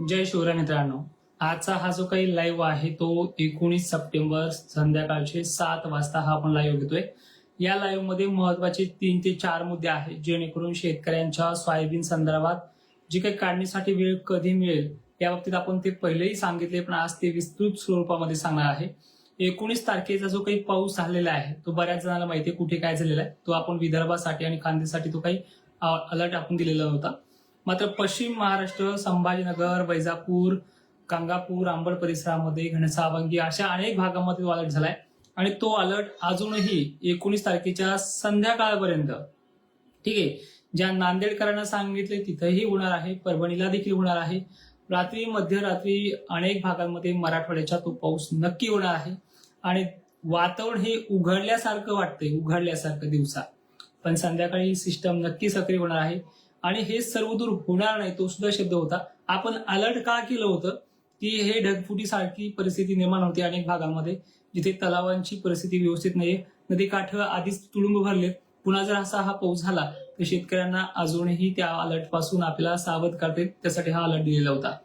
जय शिवराय मित्रांनो. आजचा हा जो काही लाईव्ह आहे तो एकोणीस सप्टेंबर संध्याकाळचे सात वाजता हा आपण लाईव्ह घेतोय. या लाईव्हमध्ये महत्त्वाचे तीन ते चार मुद्दे आहेत जेणेकरून शेतकऱ्यांच्या सोयाबीन संदर्भात जी काही काढणीसाठी वेळ कधी मिळेल या बाबतीत आपण ते पहिलेही सांगितले पण आज ते विस्तृत स्वरूपामध्ये सांगणार आहे. एकोणीस तारखेचा जो काही पाऊस झालेला आहे तो बऱ्याच जणांना माहिती आहे कुठे काय झालेला आहे तो आपण विदर्भासाठी आणि खांदेसाठी तो काही अलर्ट आपण दिलेला होता मात्र पश्चिम महाराष्ट्र संभाजीनगर वैजापूर गंगापूर आंबड परिसरामध्ये घनसावंगी अशा अनेक भागामध्ये तो अलर्ट झालाय. आणि तो अलर्ट अजूनही एकोणीस तारखेच्या संध्याकाळपर्यंत ठीक आहे ज्या नांदेडकरांना सांगितले तिथंही होणार आहे परभणीला देखील होणार आहे. रात्री मध्यरात्री अनेक भागांमध्ये मराठवाड्याचा तो पाऊस नक्की होणार आहे. आणि वातावरण हे उघडल्यासारखं वाटतंय उघडल्यासारखं दिवसा पण संध्याकाळी सिस्टम नक्की सक्रिय होणार आहे. आणि हे सर्व दूर होणार नाही तो सुद्धा शब्द होता. आपण अलर्ट का केलं होतं? की हे ढगफुटीसारखी परिस्थिती निर्माण होते अनेक भागामध्ये जिथे तलावांची परिस्थिती व्यवस्थित नाहीये. नदीकाठ आधीच तुडुंब भरलेत. पुन्हा जर असा हा पाऊस झाला तर शेतकऱ्यांना अजूनही त्या अलर्टपासून आपल्याला सावध करते त्यासाठी हा अलर्ट दिलेला होता.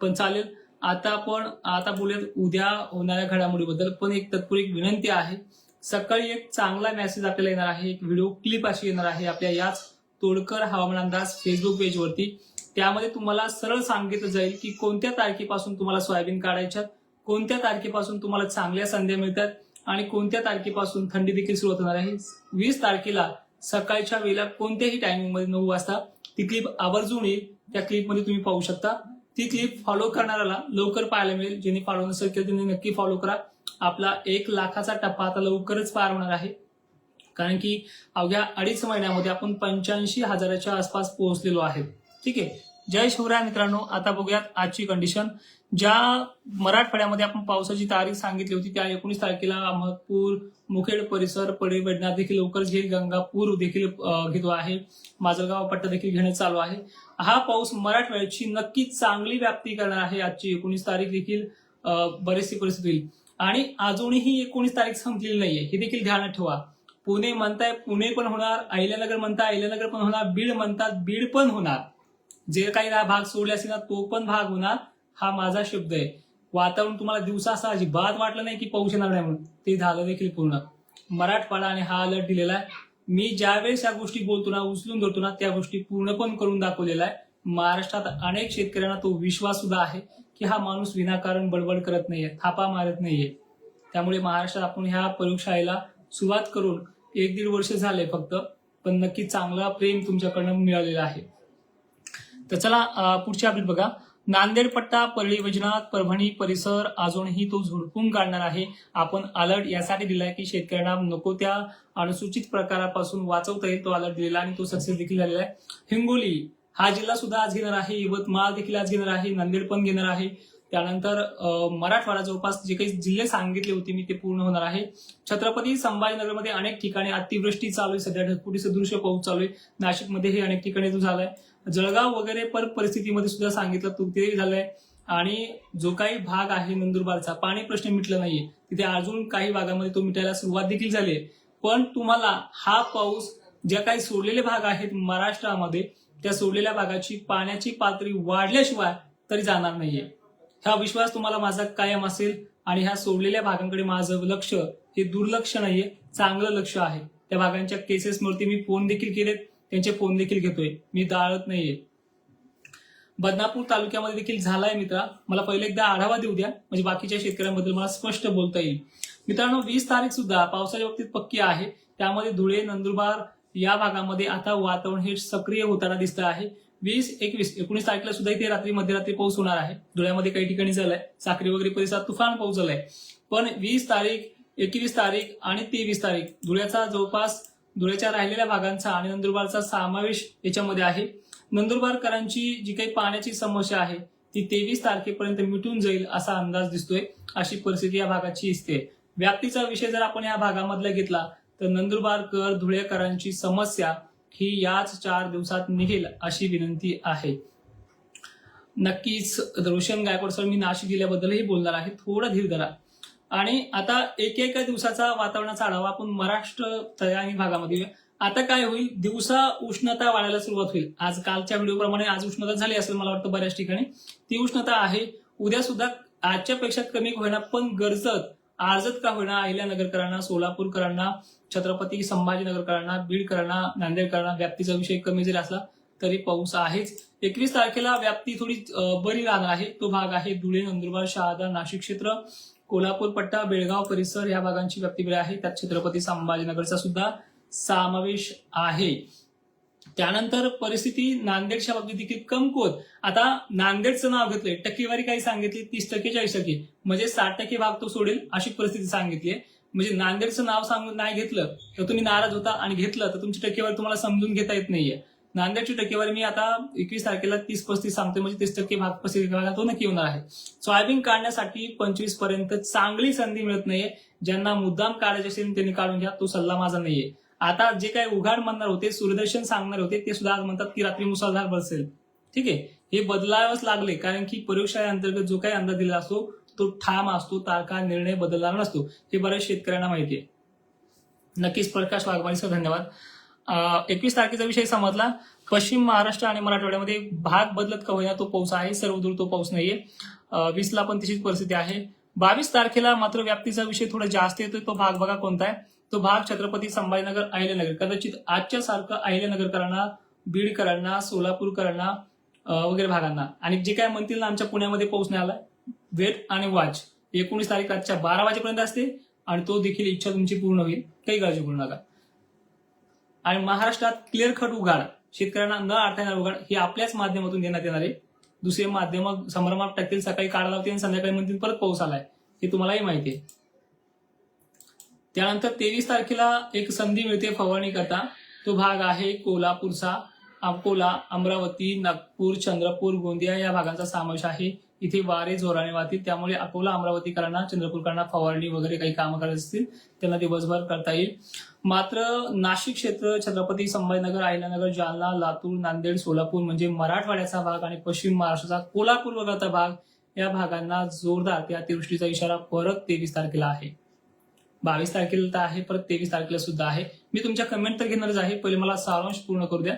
पण चालेल आता आपण आता बोलूयात उद्या होणाऱ्या घडामोडीबद्दल. पण एक तत्पूर्वी एक विनंती आहे. सकाळी एक चांगला मेसेज आपल्याला येणार आहे. एक व्हिडिओ क्लिप अशी येणार आहे. आपल्या याच तोडकर हवामान अंदाज फेसबुक पेजवरती त्यामध्ये तुम्हाला सरळ सांगितलं जाईल की कोणत्या तारखेपासून तुम्हाला सोयाबीन काढायच्यात कोणत्या तारखेपासून तुम्हाला चांगल्या संध्या मिळतात आणि कोणत्या तारखेपासून थंडी देखील सुरुवात होणार आहे. वीस तारखेला सकाळच्या वेळेला कोणत्याही टायमिंगमध्ये नऊ वाजता ती क्लिप आवर्जून येईल. त्या क्लिपमध्ये तुम्ही पाहू शकता. ती क्लिप फॉलो करणाऱ्याला लवकर पाहायला मिळेल. ज्यांनी फॉलो नसेल केलं त्यांनी नक्की फॉलो करा. आपला एक लाखाचा टप्पा आता लवकरच पार होणार आहे. कारण की अवघ्या अडीच महिन्यामध्ये आपण पंच्याऐंशी हजाराच्या आसपास पोहोचलेलो आहे. ठीक आहे? जय शिवराय मित्रांनो आता बघूयात आजची कंडिशन ज्या मराठवाड्यामध्ये आपण पावसाची तारीख सांगितली होती त्या एकोणीस तारखेला अहमदपूर मुखेड परिसर पडे देखील लवकरच घेईल गंगापूर देखील घेतो आहे. माजलगाव पट्टा देखील घेणं चालू आहे. हा पाऊस मराठवाड्याची नक्की चांगली व्याप्ती करणार आहे आजची एकोणीस तारीख देखील बरेचशी बरीचशी परिस्थिती होईल. आणि अजूनही एकोणीस तारीख संपलेली नाहीये. हे देखील ध्यानात ठेवा. पुणे म्हणताय पुणे पण होणार अहिल्यानगर म्हणताय अहिल्यानगर पण होणार बीड म्हणतात बीड पण होणार. जे काही भाग सोडले असेल ना तो पण भाग होणार हा माझा शब्द आहे. वातावरण तुम्हाला दिवसा असं अजिबात वाटलं नाही की पाऊस येणार नाही म्हणून. ते झालं देखील पूर्ण. मराठवाडा आणि हा अलर्ट दिलेला आहे. मी ज्यावेळेस या गोष्टी बोलतो ना उचलून धरतो ना त्या गोष्टी पूर्ण पण करून दाखवलेला आहे. महाराष्ट्रात अनेक शेतकऱ्यांना तो विश्वास सुद्धा आहे की हा माणूस विनाकारण बडबड करत नाहीये थापा मारत नाहीये. त्यामुळे महाराष्ट्रात आपण ह्या प्रयोगशाळेला सुरुवात करून एक दीड वर्ष झाले फक्त पण नक्की चांगला प्रेम तुमच्याकडनं मिळालेला आहे. तर चला पुढची अपडेट बघा. नांदेड पट्टा परळी वैजनाथ परभणी परिसर अजूनही तो झुडपून काढणार आहे. आपण अलर्ट यासाठी दिलाय की शेतकऱ्यांना नको त्या अनुसूचित प्रकारापासून वाचवता येईल तो अलर्ट दिलेला आणि तो सक्सेस देखील झालेला आहे. हिंगोली हा जिल्हा सुद्धा आज घेणार आहे. यवतमाळ देखील आज घेणार आहे. नांदेड पण घेणार आहे. त्यानंतर मराठवाडा जवळपास जे काही जिल्हे सांगितले होते मी ते पूर्ण होणार आहे. छत्रपती संभाजीनगरमध्ये अनेक ठिकाणी अतिवृष्टी चालू आहे. सध्या ढगपुटी सदृश्य पाऊस चालू आहे. नाशिकमध्ये हे अनेक ठिकाणी तो झालाय. जळगाव वगैरे पर परिस्थितीमध्ये सुद्धा सांगितलं तो ते झालंय. आणि जो काही भाग आहे नंदुरबारचा पाणी प्रश्न मिटला नाहीये. तिथे अजून काही भागामध्ये तो मिटायला सुरुवात देखील झाली आहे. पण तुम्हाला हा पाऊस ज्या काही सोडलेले भाग आहेत महाराष्ट्रामध्ये त्या सोडलेल्या भागाची पाण्याची पातळी वाढल्याशिवाय तरी जाणार नाहीये. हा विश्वास तुम्हाला माझा कायम असेल आणि ह्या सोडलेल्या भागांकडे माझं लक्ष हे दुर्लक्ष नाहीये चांगलं लक्ष आहे. त्या भागांच्या केसेसवरती मी फोन देखील केलेत त्यांचे फोन देखील घेतोय. मी दाळत नाहीये. बदनापूर तालुक्यामध्ये देखील झालाय मित्रा. मला पहिले एकदा आढावा देऊ द्या. म्हणजे बाकीच्या शेतकऱ्यांबद्दल मला स्पष्ट बोलता येईल. मित्रांनो वीस तारीख सुद्धा पावसाच्या बाबतीत पक्की आहे. त्यामध्ये धुळे नंदुरबार या भागामध्ये आता वातावरण हे सक्रिय होताना दिसत आहे. वीस एकवीस एकोणीस तारखेला सुद्धा इथे रात्री मध्यरात्री पाऊस होणार आहे. धुळ्यामध्ये काही ठिकाणी झालाय. साखरी वगैरे परिसरात तुफान पाऊस झालाय. पण वीस तारीख एकवीस तारीख आणि तेवीस तारीख धुळ्याचा जवळपास धुळ्याच्या राहिलेल्या भागांचा आणि नंदुरबारचा समावेश याच्यामध्ये आहे. नंदुरबारकरांची जी काही पाण्याची समस्या आहे ती तेवीस तारखेपर्यंत मिटून जाईल असा अंदाज दिसतोय. अशी परिस्थिती या भागाची दिसते. व्याप्तीचा विषय जर आपण या भागामधला घेतला तर नंदुरबारकर धुळेकरांची समस्या ही याच चार दिवसात निघेल अशी विनंती आहे. नक्कीच रोशन गायकवाड सर मी नाशिक जिल्ह्याबद्दलही बोलणार आहे. थोडा धीर धरा. आणि आता एक एका दिवसाचा वातावरणाचा आढावा आपण महाराष्ट्र आणि भागामध्ये आता काय होईल? दिवसा उष्णता वाढायला सुरुवात होईल. आज कालच्या व्हिडिओप्रमाणे आज उष्णता झाली असेल मला वाटतं बऱ्याच ठिकाणी. ती उष्णता आहे. उद्या सुद्धा आजच्या पेक्षा कमी होईना पण गरजत आजच का होईना अहिल्यानगरकरांना सोलापूरकरांना छत्रपती संभाजीनगरकरांना बीडकरांना नांदेडकरांना व्याप्तीचा विषय कमी जरी असला तरी पाऊस आहेच. एकवीस तारखेला व्याप्ती थोडी बरी राहणार आहे. तो भाग आहे धुळे नंदुरबार शहादा नाशिक क्षेत्र कोल्हापूर पट्टा बेळगाव परिसर या भागांची व्याप्ती बरी आहे त्यात छत्रपती संभाजीनगरचा सुद्धा समावेश आहे. त्यानंतर परिस्थिती नांदेडच्या बाबतीत देखील कमकुवत. आता नांदेडचं नाव घेतलंय टक्केवारी काही सांगितली तीस टक्के चाळीस टक्के. म्हणजे साठ टक्के भाग तो सोडेल अशी परिस्थिती सांगितली आहे. म्हणजे नांदेडचं नाव सांगून नाही घेतलं तर तुम्ही नाराज होता आणि घेतलं तर तुमची टक्केवारी तुम्हाला समजून घेता येत नाहीये. नांदेडची टक्केवारी मी आता एकवीस तारखेला तीस पस्तीस सांगतोय म्हणजे तीस टक्के भाग पस्तीस तो नक्की होणार आहे. सोयाबीन काढण्यासाठी पंचवीसपर्यंत चांगली संधी मिळत नाहीये. ज्यांना मुद्दाम काढायचे असेल त्यांनी काढून घ्या तो सल्ला माझा नाहीये. आता जे काही उघाड म्हणणार होते सूर्यदर्शन सांगणार होते ते सुद्धा आज म्हणतात की रात्री मुसळधार बसेल. ठीक आहे? हे बदलावंच लागले कारण की प्रयोगशाळेअंतर्गत जो काही अंदाज दिला असतो तो ठाम असतो तारखा निर्णय बदलणार नसतो. हे बऱ्याच शेतकऱ्यांना माहिती आहे. नक्कीच प्रकाश वाघवानी सर धन्यवाद एकवीस तारखेचा विषय समजला पश्चिम महाराष्ट्र आणि मराठवाड्यामध्ये भाग बदलत का होईना तो पाऊस आहे सर्वदूर तो पाऊस नाहीये. वीसला पण तशीच परिस्थिती आहे. बावीस तारखेला मात्र व्याप्तीचा विषय थोडा जास्त येतोय तो भाग बघा कोणता आहे? तो भाग छत्रपती संभाजीनगर अहिल्यानगर. कदाचित आजच्या सारखं अहिल्यानगरकरांना बीडकरांना सोलापूरकरांना वगैरे भागांना. आणि जे काय म्हणतील ना आमच्या पुण्यामध्ये पाऊस नाही आला वेट आणि वाच. एकोणीस तारीख आजच्या बारा वाजेपर्यंत असते आणि तो देखील इच्छा तुमची पूर्ण होईल. काही काळजी करू नका. आणि महाराष्ट्रात क्लिअर कट उघाड. शेतकऱ्यांना न अर्थ येणार उघाड हे आपल्याच माध्यमातून देण्यात येणार आहे. दुसरे माध्यम संभ्रमात टाकतील सकाळी काढा लावतील आणि संध्याकाळी म्हणतील परत पाऊस आलाय. हे तुम्हालाही माहिती आहे. त्यानंतर तेवीस तारखेला एक संधी मिळते फवारणी करता तो भाग आहे कोल्हापूरचा. अकोला अमरावती नागपूर चंद्रपूर गोंदिया या भागांचा समावेश आहे. इथे वारे जोराने वाहतील. त्यामुळे अकोला अमरावतीकरांना चंद्रपूरकरांना फवारणी वगैरे काही कामं करत असतील त्यांना दिवसभर करता येईल. मात्र नाशिक क्षेत्र छत्रपती संभाजीनगर अहिल्यानगर जालना लातूर नांदेड सोलापूर म्हणजे मराठवाड्याचा भाग आणि पश्चिम महाराष्ट्राचा कोल्हापूर वगळता भाग या भागांना जोरदार त्या अतिवृष्टीचा इशारा परत तेवीस तारखेला आहे. बावीस तारखेला तर आहे परत तेवीस तारखेला सुद्धा आहे. मी तुमच्या कमेंट तर घेणारच आहे. पहिले मला सारांश पूर्ण करू द्या.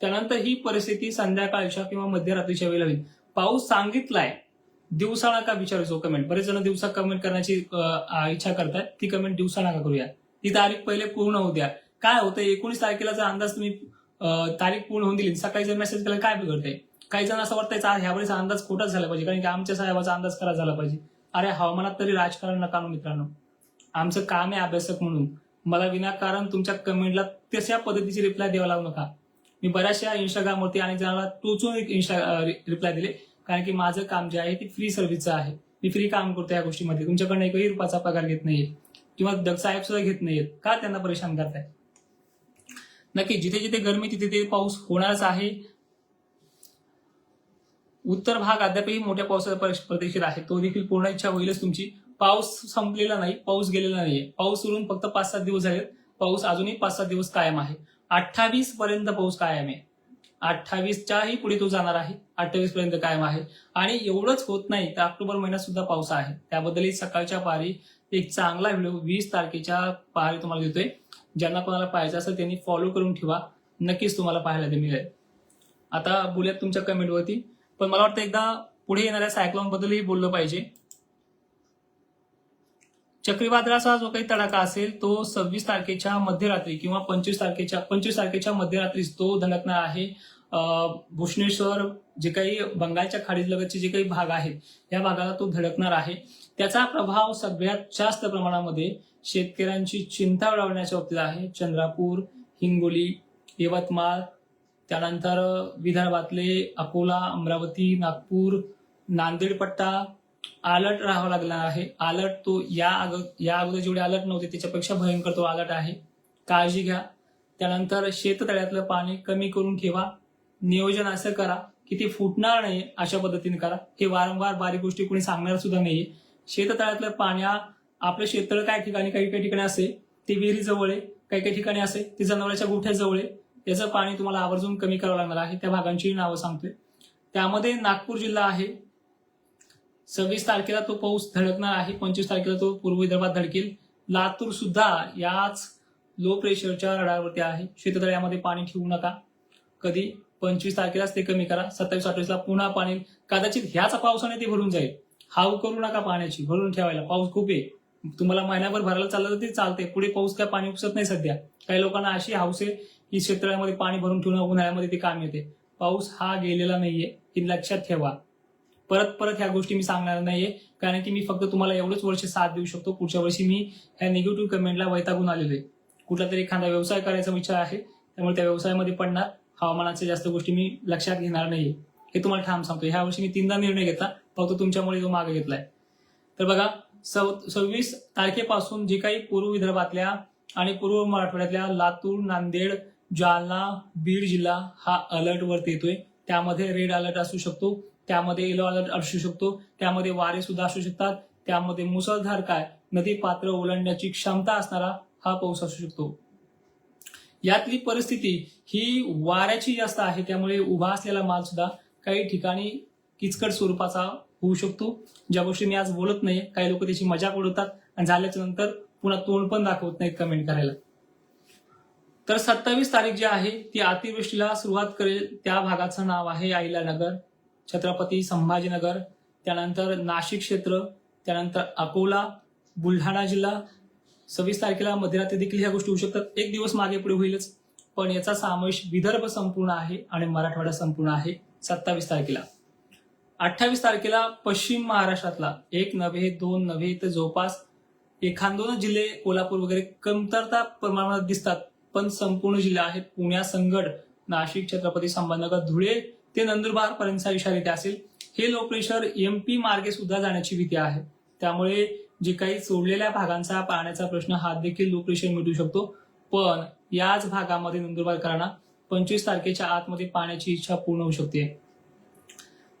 त्यानंतर ही परिस्थिती संध्याकाळच्या किंवा मध्यरात्रीच्या वेळेला होईल. पाऊस सांगितलाय दिवसा नका विचारायचो कमेंट बरेच जण दिवसा कमेंट करण्याची इच्छा करतात. ती कमेंट दिवसा नका करूया. ती तारीख पहिले पूर्ण होऊ द्या. काय होतं एकोणीस तारखेलाचा अंदाज तुम्ही तारीख पूर्ण होऊन दिली सकाळी जर मेसेज केला काय बिघडतंय? काही जण असं वाटतंय आज अंदाज खोटाच झाला पाहिजे कारण की आमच्या साहेबाचा अंदाज खरा झाला पाहिजे. अरे हवामानात तरी राजकारण नका मित्रांनो. आमचं काम आहे अभ्यासक म्हणून. मला विनाकारण तुमच्या कमेंटला तशा पद्धतीची रिप्लाय द्यावा लागू नका. मी बऱ्याचशा इंस्टाग्रामवरती आणि जणांना टोचून एक इंस्टा रिप्लाय दिले. कारण की माझं काम जे आहे ते फ्री सर्व्हिसचं आहे. मी फ्री काम करतो या गोष्टीमध्ये. तुमच्याकडनं एकही रुपयाचा पगार घेत नाहीये. किंवा दग साहेब सुद्धा घेत नाहीयेत. का त्यांना परेशान करताय? नक्की जिथे जिथे गरमी तिथे ते पाऊस होणारच आहे. उत्तर भाग अद्यापही मोठ्या पावसाचा परीक्ष- आहे. तो देखील पूर्ण इच्छा होईलच तुमची. पाऊस संपलेला नाही पाऊस गेलेला नाहीये. पाऊस उरून फक्त पाच सात दिवस झालेत. पाऊस अजूनही पाच सात दिवस कायम आहे. अठ्ठावीस पर्यंत पाऊस कायम आहे. अठ्ठावीसच्याही पुढे तो जाणार आहे. अठ्ठावीस पर्यंत कायम आहे. आणि एवढंच होत नाही तर ऑक्टोबर महिन्यात सुद्धा पाऊस आहे. त्याबद्दलही सकाळच्या पारी एक चांगला व्हिडिओ वीस तारखेच्या पारी तुम्हाला देतोय. ज्यांना कोणाला पाहायचं असेल त्यांनी फॉलो करून ठेवा. नक्कीच तुम्हाला पाहायला ते मिळेल. आता बोलूयात तुमच्या कमेंटवरती पण मला वाटतं एकदा पुढे येणाऱ्या सायक्लॉन बद्दलही बोललं पाहिजे. चक्रीवादळाचा जो काही तडाखा असेल तो सव्वीस तारखेच्या मध्यरात्री किंवा पंचवीस तारखेच्या पंचवीस तारखेच्या मध्यरात्रीच तो धडकणार आहे. भुषणेश्वर भुवनेश्वर जे काही बंगालच्या खाडीलगतचे जे काही भाग आहेत या भागाला तो धडकणार आहे. त्याचा प्रभाव सगळ्यात जास्त प्रमाणामध्ये शेतकऱ्यांची चिंता उडवण्याच्या बाबतीत आहे. चंद्रापूर हिंगोली यवतमाळ त्यानंतर विदर्भातले अकोला अमरावती नागपूर नांदेड पट्टा अलर्ट राहावा लागला आहे. अलर्ट तो या अग या अगोदर जेवढे अलर्ट नव्हते त्याच्यापेक्षा भयंकर तो अलर्ट आहे. काळजी घ्या. त्यानंतर शेततळ्यातलं पाणी कमी करून ठेवा. नियोजन असं करा की ते फुटणार नाही अशा पद्धतीने करा. हे वारंवार बारीक गोष्टी कोणी सांगणार सुद्धा नाहीये. शेततळ्यातलं पाणी आपलं शेततळ काय ठिकाणी काही काही ठिकाणी असे ते विहिरी जवळ आहे. काही काही ठिकाणी असे ते जनावरांच्या गोठ्या जवळ आहे. त्याचं पाणी तुम्हाला आवर्जून कमी करावं लागणार आहे. त्या भागांची नावं सांगतोय. त्यामध्ये नागपूर जिल्हा आहे. सव्वीस तारखेला तो पाऊस धडकणार आहे पंचवीस तारखेला तो पूर्व विदर्भात धडकेल. लातूर सुद्धा याच लो प्रेशरच्या रडारवरती आहे. शेततळ्यामध्ये पाणी ठेवू नका. कधी? पंचवीस तारखेलाच ते कमी करा. सत्तावीस अठ्ठावीसला पुन्हा पाणी. कदाचित ह्याच पावसाने ते भरून जाईल. हाव करू नका पाण्याची. भरून ठेवायला. पाऊस खूप आहे. तुम्हाला महिनाभर भरायला चाललं तर ते चालते पुढे पाऊस काय पाणी उपसत नाही सध्या. काही लोकांना अशी हाऊस आहे की शेततळ्यामध्ये पाणी भरून ठेवणं उन्हाळ्यामध्ये ते काम येते. पाऊस हा गेलेला नाहीये. हे लक्षात ठेवा. परत परत ह्या गोष्टी मी सांगणार नाहीये. कारण की मी फक्त तुम्हाला एवढंच वर्ष साथ देऊ शकतो. पुढच्या वर्षी मी ह्या निगेटिव्ह कमेंटला वैतागून आलेलो आहे. कुठला तरी एखादा व्यवसाय करायचा विचार आहे त्यामुळे त्या व्यवसायामध्ये पडणार. हवामानाच्या जास्त गोष्टी मी लक्षात घेणार नाहीये. हे तुम्हाला ठाम सांगतो. ह्या वर्षी मी तीनदा निर्णय घेतला. फक्त तुमच्यामुळे तो मागे घेतलाय. तर बघा सव- सव्वीस तारखेपासून जे काही पूर्व विदर्भातल्या आणि पूर्व मराठवाड्यातल्या लातूर नांदेड जालना बीड जिल्हा हा अलर्टवरती येतोय. त्यामध्ये रेड अलर्ट असू शकतो. त्यामध्ये येलो अलर्ट असू शकतो त्यामध्ये वारे सुद्धा असू शकतात त्यामध्ये मुसळधार काय नदी पात्र ओलांडण्याची क्षमता असणारा हा पाऊस असू शकतो. यातली परिस्थिती ही वाऱ्याची जास्त आहे त्यामुळे उभा असलेला माल सुद्धा काही ठिकाणी किचकट स्वरूपाचा होऊ शकतो. ज्या गोष्टी मी आज बोलत नाही काही लोक त्याची मजाक उडवतात आणि झाल्याच्यानंतर पुन्हा तोंड पण दाखवत नाहीत कमेंट करायला. तर सत्तावीस तारीख जी आहे ती अतिवृष्टीला सुरुवात करेल त्या भागाचं नाव आहे आईलानगर छत्रपती संभाजीनगर त्यानंतर नाशिक क्षेत्र त्यानंतर अकोला बुलढाणा जिल्हा. सव्वीस तारखेला मध्यरात्री देखील ह्या गोष्टी होऊ शकतात. एक दिवस मागे पुढे होईलच. पण याचा समावेश विदर्भ संपूर्ण आहे आणि मराठवाडा संपूर्ण आहे सत्तावीस तारखेला. अठ्ठावीस तारखेला पश्चिम महाराष्ट्रातला एक नव्हे दोन नव्हे तर जवळपास एखाद दोन जिल्हे कोल्हापूर वगैरे कमतरता प्रमाणात दिसतात. पण संपूर्ण जिल्हे आहेत पुण्या संगड नाशिक छत्रपती संभाजीनगर धुळे ते नंदुरबार पर्यंतचा इशारा असेल. हे लो प्रेशर एमपी मार्गे सुद्धा जाण्याची भीती आहे. त्यामुळे जे काही सोडलेल्या भागांचा पाण्याचा प्रश्न हा देखील लो प्रेशर मिटू शकतो. पण याच भागामध्ये नंदुरबारकरांना पंचवीस तारखेच्या आतमध्ये पाण्याची इच्छा पूर्ण होऊ शकते.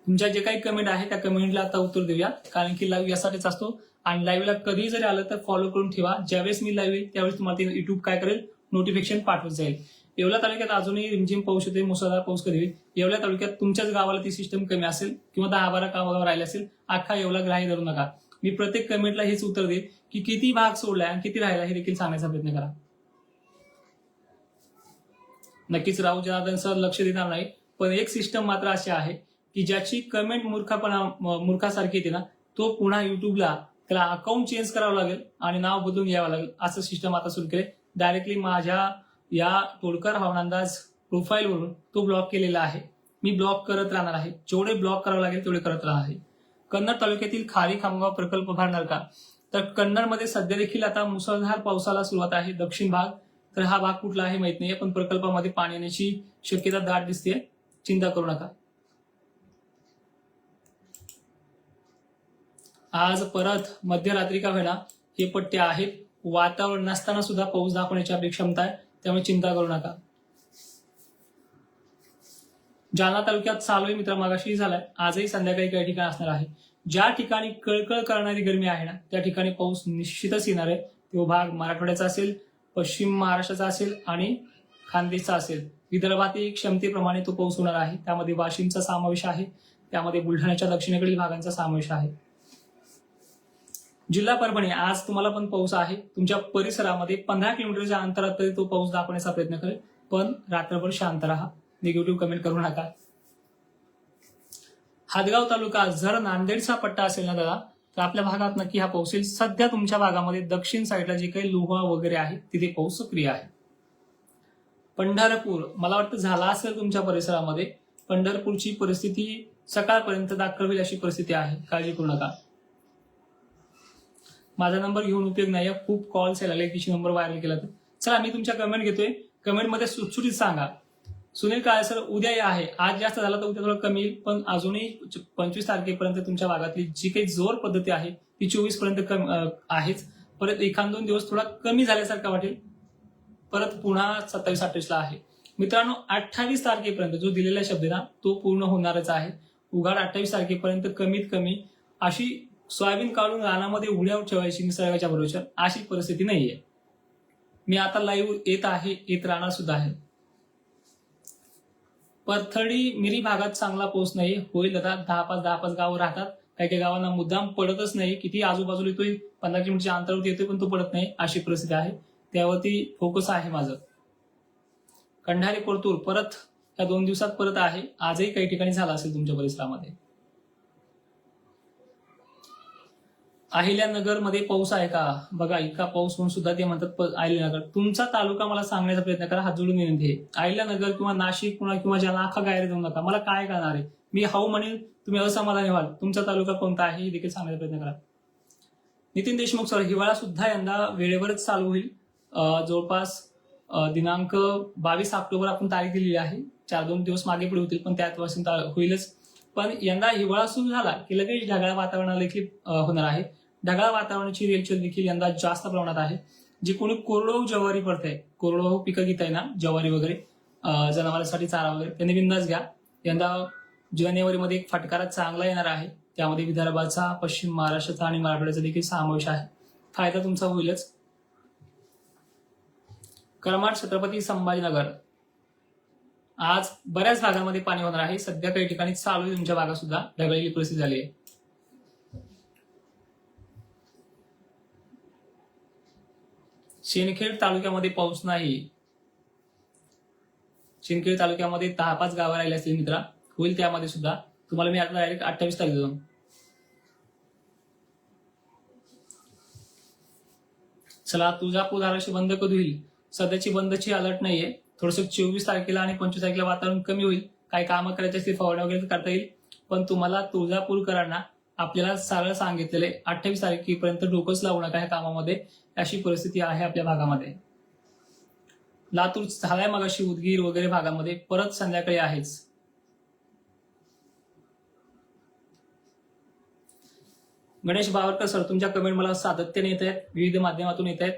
तुमच्या जे काही कमेंट आहे त्या कमेंटला आता उत्तर देऊया. कारण की लाईव्ह यासाठीच असतो. आणि लाईव्हला कधी जरी आलं तर फॉलो करून ठेवा. ज्यावेळेस मी लाईव्ह येईल त्यावेळेस तुम्हाला ते युट्यूब काय करेल? नोटिफिकेशन पाठवत जाईल. येवला तालुक्यात अजूनही रिमझिम पाऊस होते मुसळधार पाऊस कधी होईल? येवला तालुक्यात तुमच्याच गावाला ती सिस्टम कमी असेल किंवा दहा बारा गावावर राहिले असेल अख्खा येवला ग्राह्य धरू नका. मी प्रत्येक कमेंटला हेच उत्तर देईल की किती भाग सोडलाय आणि किती राहिला हे देखील सांगण्याचा प्रयत्न करा. नक्कीच राहू जनार्दन सर लक्ष देणार नाही पण एक सिस्टम मात्र अशी आहे की ज्याची कमेंट मूर्खापणा मूर्खासारखी येते ना तो पुन्हा युट्यूबला त्याला अकाउंट चेंज करावं लागेल आणि नाव बदलून यावं लागेल असं सिस्टम आता सुरू केले डायरेक्टली माझ्या या तोडकर हवानांदाज प्रोफाईलवरून तो ब्लॉक केलेला आहे. मी ब्लॉक करत राहणार आहे. जेवढे ब्लॉक करावं लागेल तेवढे करत राहणार आहे. कन्नड तालुक्यातील खारी खामगाव प्रकल्प भरणार का? तर कन्नडमध्ये सध्या देखील आता मुसळधार पावसाला सुरुवात आहे. दक्षिण भाग तर हा भाग कुठला आहे माहीत नाही पण प्रकल्पामध्ये पाणी येण्याची शक्यता दाट दिसते चिंता करू नका. आज परत मध्यरात्री का होईना हे पट्टे आहेत. वातावरण नसताना सुद्धा पाऊस दाखवण्याची आपली क्षमता आहे. त्यामुळे चिंता करू नका. जालना तालुक्यात सालवे मित्र मागाशी झालाय. आजही संध्याकाळी काही ठिकाणी असणार आहे. ज्या ठिकाणी कळकळ करणारी गरमी आहे ना त्या ठिकाणी पाऊस निश्चितच येणार आहे. तो भाग मराठवाड्याचा असेल पश्चिम महाराष्ट्राचा असेल आणि खानदेशचा असेल. विदर्भातील क्षमतेप्रमाणे तो पाऊस होणार आहे. त्यामध्ये वाशिमचा समावेश आहे. त्यामध्ये बुलढाण्याच्या दक्षिणेकडील भागांचा समावेश आहे. जिल्हा परभणी आज तुम्हाला पण पाऊस आहे. तुमच्या परिसरामध्ये पंधरा किलोमीटरच्या अंतरात तरी तो पाऊस दाखवण्याचा प्रयत्न करेल. पण रात्रभर शांत राहा. निगेटिव्ह कमेंट करू नका. हादगाव तालुका जर नांदेडचा पट्टा असेल ना दादा तर आपल्या भागात नक्की हा पाऊस येईल. सध्या तुमच्या भागामध्ये दक्षिण साईडला जे काही लोहा वगैरे आहे तिथे पाऊस सक्रिय आहे. पंढरपूर मला वाटतं झाला असेल तुमच्या परिसरामध्ये पंढरपूरची परिस्थिती सकाळपर्यंत दाखवेल अशी परिस्थिती आहे. काळजी करू नका. माझा नंबर घेऊन उपयोग नाही आहे. खूप कॉल्स यायला लागले किशी नंबर व्हायरल केला तर. चला मी तुमच्या कमेंट घेतोय. कमेंटमध्ये सुटसुटीत सांगा. सुनील काळे सर उद्या या आहे. आज जास्त झाला तर उद्या थोडं कमी येईल पण अजूनही पंचवीस तारखेपर्यंत तुमच्या भागातली जी काही जोर पद्धती आहे ती चोवीसपर्यंत कम आहेच. परत एखाद दोन दिवस थोडा कमी झाल्यासारखा वाटेल. परत पुन्हा सत्तावीस अठ्ठावीसला आहे. मित्रांनो अठ्ठावीस तारखेपर्यंत जो दिलेला शब्द ना तो पूर्ण होणारच आहे. उघाड अठ्ठावीस तारखेपर्यंत कमीत कमी अशी सोयाबीन काढून रानामध्ये उड्यावर ठेवायची निसर्गाच्या बरोबर. अशी परिस्थिती नाहीये. मी आता लाईव्ह येत आहे येत राहणार सुद्धा आहे. पथडी मिरी भागात चांगला पाऊस नाही होईल आता दहा पाच दहा पाच गावं राहतात. काही काही गावांना मुद्दाम पडतच नाही. किती आजूबाजूला येतोय पंधरा किलोमीटरच्या अंतरावरती येतोय पण तो पडत नाही अशी परिस्थिती आहे. त्यावरती फोकस आहे माझं. कंढारी परतूर परत या दोन दिवसात परत आहे. आजही काही ठिकाणी झाला असेल तुमच्या परिसरामध्ये. अहिल्यानगरमध्ये पाऊस आहे का? बघा इतका पाऊस म्हणून सुद्धा ते म्हणतात अहिल्यानगर तुमचा तालुका मला सांगण्याचा प्रयत्न करा हात जोडून विनंती आहे अहिल्यानगर किंवा नाशिक पुन्हा किंवा ज्याला अख्खा गायरे देऊ नका मला काय करणार आहे? मी हाऊ म्हणेल तुम्ही असमाधानी व्हाल. तुमचा तालुका कोणता आहे हे देखील सांगण्याचा प्रयत्न करा. नितीन देशमुख सर हिवाळा सुद्धा यंदा वेळेवरच चालू होईल. अं, जवळपास दिनांक बावीस ऑक्टोबर आपण तारीख दिलेली आहे. चार दोन दिवस मागे पुढे होतील पण त्यापासून होईलच. पण यंदा हिवाळा सुरू झाला की लगेच ढगाळ वातावरणाला देखील होणार आहे. ढगाळ वातावरणाची रेलचेल देखील यंदा जास्त प्रमाणात आहे. जे कोणी कोरडवाहू ज्वारी पडते कोरडवाहू पिकं घेत आहे ना ज्वारी वगैरे जनावरांसाठी चारा वगैरे त्यांनी बिंदास घ्या. यंदा जानेवारीमध्ये एक फटकारा चांगला येणार आहे. त्यामध्ये विदर्भाचा पश्चिम महाराष्ट्राचा आणि मराठवाड्याचा देखील समावेश आहे. फायदा तुमचा होईलच. करमाड छत्रपती संभाजीनगर. आज बऱ्याच भागांमध्ये पाणी होणार आहे. सध्या काही ठिकाणी चालू आहे तुमच्या भागात सुद्धा ढगळलेली परिस्थिती झाली आहे. शेनखेड तालुक्यामध्ये पाऊस नाही. शिंदखेड तालुक्यामध्ये दहा पाच गावं राहिले असतील मित्रा. होईल त्यामध्ये सुद्धा. तुम्हाला मी आता डायरेक्ट अठ्ठावीस तारीख देतो. चला तुळजापूर धाराशी बंद कधी होईल? सध्याची बंदची अलर्ट नाहीये. थोडस चोवीस तारखेला आणि पंचवीस तारखेला वातावरण कमी होईल. काही कामं करायची असतील फवारण्या वगैरे करता येईल. पण तुम्हाला तुळजापूरकरांना आपल्याला सरळ सांगितलेले अठ्ठावीस तारखेपर्यंत डोकंच लावू नका ह्या कामामध्ये. अशी परिस्थिती आहे आपल्या भागामध्ये. लातूर झालाय मगाशी उदगीर वगैरे भागामध्ये परत संध्याकाळी आहेच. गणेश बावरकर सर तुमच्या कमेंट मला सातत्याने येत आहेत विविध माध्यमातून येत आहेत.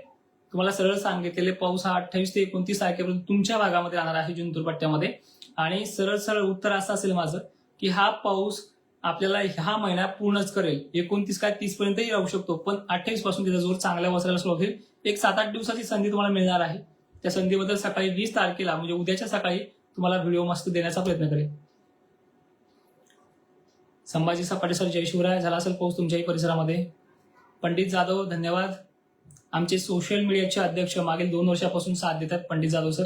तुम्हाला सरळ सांगितलेले पाऊस हा अठ्ठावीस ते एकोणतीस तारखेपर्यंत तुमच्या भागामध्ये राहणार आहे जिंतूर पट्ट्यामध्ये. आणि सरळ सरळ उत्तर असं असेल माझं की हा पाऊस आपल्याला हा महिना पूर्णच करेल. एकोणतीस काय तीस पर्यंतही राहू शकतो. पण अठ्ठावीसपासून त्याचा जोर चांगल्या वसरायला सुरुवात होईल. एक सात आठ दिवसाची संधी तुम्हाला मिळणार आहे. त्या संधीबद्दल सकाळी वीस तारखेला म्हणजे उद्याच्या सकाळी तुम्हाला व्हिडिओ मस्त देण्याचा प्रयत्न करेल. संभाजी सपाटे सर जय शिवराय. झाला असेल पाऊस तुमच्याही परिसरामध्ये. पंडित जाधव धन्यवाद. आमचे सोशल मीडियाचे अध्यक्ष मागील दोन वर्षापासून साथ देतात पंडित जाधव सर.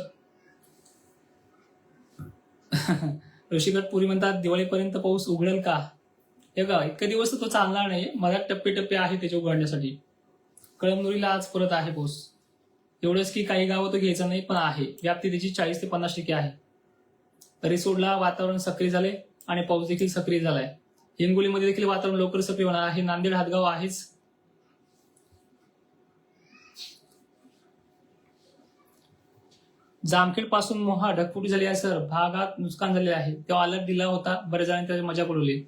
ऋषिकट पुरी म्हणतात दिवाळीपर्यंत पाऊस उघडेल का? हे का इतके दिवस तर तो चालणार नाही मला टप्पे टप्पे आहे त्याचे उघडण्यासाठी. कळमनुरीला आज परत आहे पाऊस एवढंच की काही गावं तो घ्यायचं नाही पण आहे. व्याप्ती त्याची चाळीस ते पन्नास टक्के आहे. तरी सोडला वातावरण सक्रिय झाले आणि पाऊस देखील सक्रिय झालाय. हिंगोलीमध्ये देखील वातावरण लवकर सक्रिय होणार आहे. नांदेड हातगाव आहेच. जामखेडपासून मोहा ढगफुटी झाली आहे सर. भागात नुकसान झाले आहे. तेव्हा अलर्ट दिला होता. बऱ्याच जणांनी त्याची मजा पडवली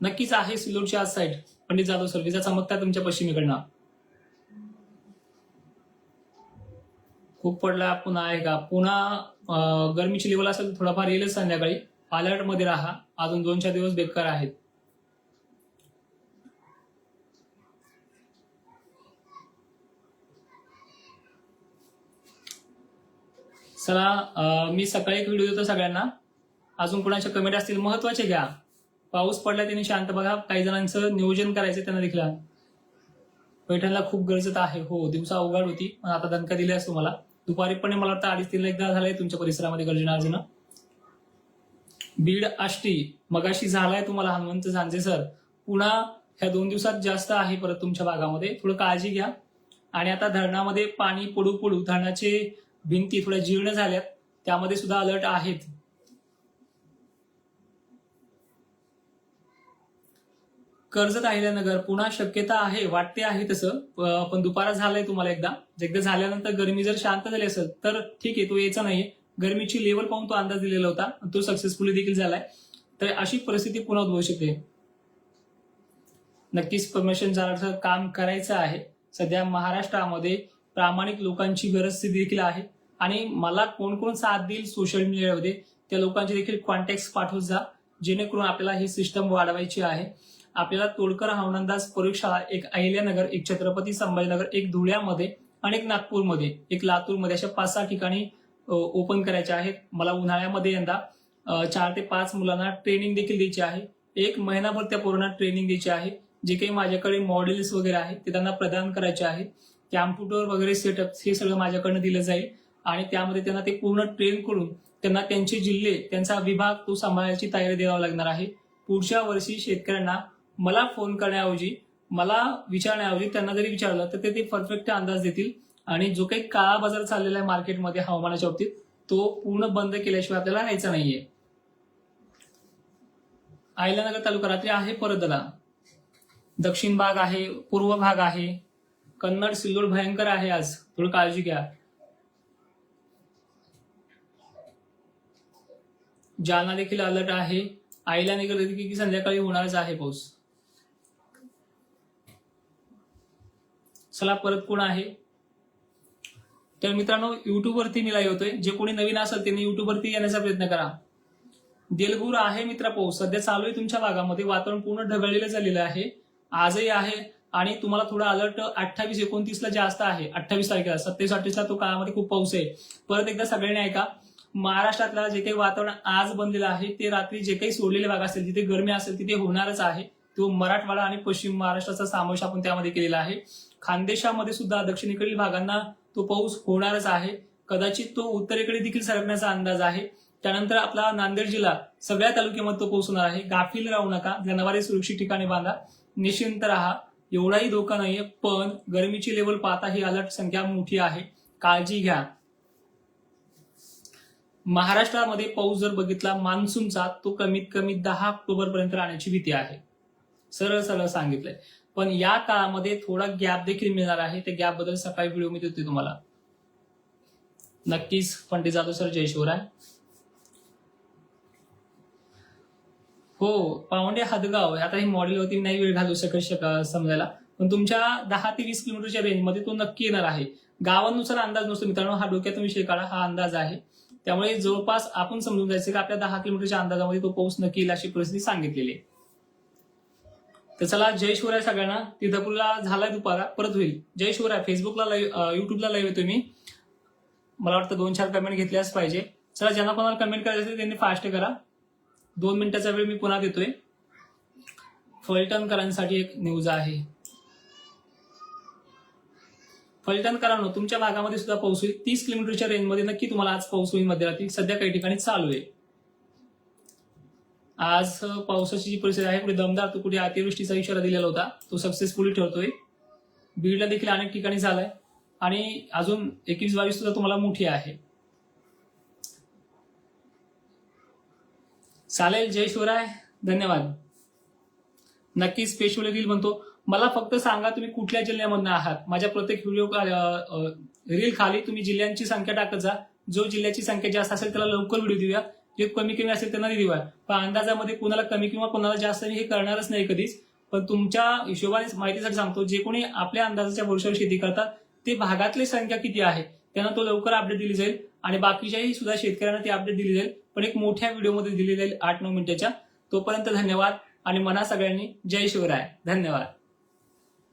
नक्कीच आहे सिल्लोडची आज साईड पंडित जाधव सर विजा चमकता तुमच्या पश्चिमेकडनं. खूप पडला पुन्हा आहे का पुन्हा गर्मीची गरमीची लेवल असेल थोडाफार येईलच संध्याकाळी. अलर्टमध्ये राहा. अजून दोन चार दिवस बेकार आहेत. चला मी सकाळी एक व्हिडिओ देतो सगळ्यांना. अजून कोणाच्या कमेंट असतील महत्त्वाचे घ्या. पाऊस पडला त्यांनी शांत बघा काही जणांचं नियोजन करायचं त्यांना देखील. पैठणला खूप गरजत आहे. हो दिवसा अवघड होती. पण आता दणका दिलाय तुम्हाला दुपारी पण मला वाटतं अडीच तीनला एकदा झालंय तुमच्या परिसरामध्ये गर्जना अजून बीड आष्टी मगाशी झालाय तुम्हाला हनुमंत झांजे सर. पुन्हा ह्या दोन दिवसात जास्त आहे परत तुमच्या भागामध्ये. थोडं काळजी घ्या. आणि आता धरणामध्ये पाणी पडू पडू धरणाचे भिंती थोड्या जीर्ण झाल्यात. त्यामध्ये सुद्धा अलर्ट आहेत. कर्जत अहिल्यानगर पुन्हा शक्यता आहे वाटते आहे तसं पण दुपारा झालंय तुम्हाला एकदा. एकदा झाल्यानंतर गर्मी जर शांत झाली असेल तर ठीक आहे तो यायचा नाहीये. गर्मीची लेवल पाहून तो अंदाज दिलेला होता तो सक्सेसफुली देखील झालाय. तर अशी परिस्थिती पुन्हा उद्भवू शकते. नक्कीच परमिशन जाण्याचं काम करायचं आहे. सध्या महाराष्ट्रामध्ये प्रामाणिक लोकांची गरज देखील आहे. आणि मला कोण कोण साथ देईल सोशल मीडियामध्ये त्या लोकांचे देखील कॉन्टॅक्ट पाठवत जा जेणेकरून आपल्याला ही सिस्टम वाढवायची आहे. आपल्याला तोडकर हवानंदाज प्रयोगशाळा एक अहिल्यानगर एक छत्रपती संभाजीनगर एक धुळ्यामध्ये आणि एक नागपूरमध्ये एक लातूरमध्ये अशा पाच सहा ठिकाणी ओपन करायचे आहेत. मला उन्हाळ्यामध्ये यंदा चार ते पाच मुलांना ट्रेनिंग देखील द्यायची आहे. एक महिनाभर त्या पोरांना ट्रेनिंग द्यायची आहे. जे काही माझ्याकडे मॉडेल्स वगैरे आहेत ते त्यांना प्रदान करायचे आहे. कॅम्प्युटर वगैरे सेटअप हे सगळं माझ्याकडनं दिलं जाईल. आणि त्यामध्ये त्यांना ते पूर्ण ट्रेन करून त्यांना त्यांचे जिल्हे त्यांचा विभाग तो सांभाळायची तयारी द्यावी लागणार आहे. पुढच्या वर्षी शेतकऱ्यांना मला फोन करण्याऐवजी मला विचारण्याऐवजी त्यांना जरी विचारलं तर ते ते परफेक्ट अंदाज देतील. आणि जो काही काळा बाजार चाललेला आहे मार्केटमध्ये हवामानाच्या बाबतीत तो पूर्ण बंद केल्याशिवाय आपल्याला राहायचा नाहीये. आयलानगर तालुका रात्री आहे परत दादा दक्षिण भाग आहे पूर्व भाग आहे. कन्नड सिल्लोड भयंकर आहे आज. थोडी काळजी घ्या. जालना देखील अलर्ट आहे. आईला निघाल की संध्याकाळी होणारच आहे पाऊस. चला परत कोण आहे? तर मित्रांनो युट्यूबवरती मी लाईव्ह होतोय. जे कोणी नवीन असेल त्यांनी युट्यूबवरती येण्याचा प्रयत्न करा. देलगुर आहे मित्र पाऊस सध्या चालू आहे तुमच्या भागामध्ये. वातावरण पूर्ण ढगळलेलं झालेलं आहे. आजही आहे. आणि तुम्हाला थोडा अलर्ट अठ्ठावीस एकोणतीसला जास्त आहे. अठ्ठावीस तारखेला. सत्तावीस अठ्ठावीसला तो काळामध्ये खूप पाऊस आहे. परत एकदा सगळ्यांनी ऐका. महाराष्ट्रातला जे काही वातावरण आज बनलेलं आहे ते रात्री जे काही सोडलेले भाग असतील तिथे गरमी असेल तिथे होणारच आहे. तो मराठवाडा आणि पश्चिम महाराष्ट्राचा समावेश आपण त्यामध्ये केलेला आहे. खानदेशामध्ये सुद्धा दक्षिणेकडील भागांना तो पाऊस होणारच आहे. कदाचित तो उत्तरेकडे देखील सरकण्याचा अंदाज आहे. त्यानंतर आपला नांदेड जिल्हा सगळ्या तालुक्यामध्ये तो पोहोचणार आहे. गाफील राहू नका. जनावरे सुरक्षित ठिकाणी बांधा. निश्चिंत राहा. एवढाही धोका नाहीये पण गरमीची लेवल पाहता ही अलर्ट संख्या मोठी आहे. काळजी घ्या. महाराष्ट्रामध्ये पाऊस जर बघितला मान्सूनचा तो कमीत कमी दहा ऑक्टोबर पर्यंत राहण्याची भीती आहे. सरळ सरळ सांगितलंय. पण या काळामध्ये थोडा गॅप देखील मिळणार आहे. त्या गॅपबद्दल सकाळी व्हिडिओ मी देतोय तुम्हाला. नक्कीच पंडित जाधव सर जय शिवराय. हो पावंडे हदगाव आता हे मॉडेल वरती नाही वेळ घालू शकत समजायला. पण तुमच्या दहा ते वीस किलोमीटरच्या रेंजमध्ये तो नक्की येणार आहे. गावानुसार अंदाज नसतो. मित्रांनो हा डोक्यातून विषय काढा. हा अंदाज आहे. त्यामुळे जवळपास आपण समजून जायचं की आपल्या दहा किलोमीटरच्या अंदाजामध्ये तो पाऊस नक्की येईल अशी परिस्थिती सांगितलेली आहे. तर चला जय शिवराय सगळ्यांना. तिथपूरला झालाय दुपारा परत होईल. जय शिवराय फेसबुकला लाईव्ह युट्यूबला लाईव्ह येतो मी. मला वाटतं दोन चार कमेंट घेतल्याच पाहिजे. चला ज्यांना कोणाला कमेंट करायचं असेल त्यांनी फास्ट करा. दोन मिनिटाचा वेळ मी पुन्हा देतोय. फलटणकरांसाठी एक न्यूज आहे. फलटणकरांनो तुमच्या भागामध्ये सुद्धा पाऊस होईल. तीस किलोमीटरच्या रेंजमध्ये नक्की तुम्हाला आज पाऊस होईल मध्यरात्री. सध्या काही ठिकाणी चालू आहे. आज पावसाची जी परिस्थिती आहे कुठे दमदार तो कुठे अतिवृष्टीचा इशारा दिलेला होता. तो सक्सेसफुली ठरतोय बीडला देखील अनेक ठिकाणी झालाय. आणि अजून एकवीस बावीस सुद्धा तुम्हाला मोठी आहे. चालेल जय शिवराय धन्यवाद. नक्कीच स्पेशल रील म्हणतो. मला फक्त सांगा तुम्ही कुठल्या जिल्ह्यामधनं आहात? माझ्या प्रत्येक व्हिडिओ रील खाली तुम्ही जिल्ह्यांची संख्या टाकत जा. जो जिल्ह्याची संख्या जास्त असेल त्याला लवकर व्हिडिओ देऊया. जे कमी कमी असेल त्यांना नाही पण अंदाजामध्ये कुणाला कमी किंवा कोणाला जास्त हे करणारच नाही कधीच. पण तुमच्या हिशोबाने माहितीसाठी सांगतो जे कोणी आपल्या अंदाजाच्या भरोशावर शेती करतात ते भागातली संख्या किती आहे त्यांना तो लवकर अपडेट दिली जाईल. आणि बाकीच्याही सुद्धा शेतकऱ्यांना ती अपडेट दिली जाईल. पण एक मोठ्या व्हिडिओमध्ये दिली जाईल आठ नऊ मिनिटाच्या. तोपर्यंत धन्यवाद आणि मना सगळ्यांनी जय शिवराय. धन्यवाद.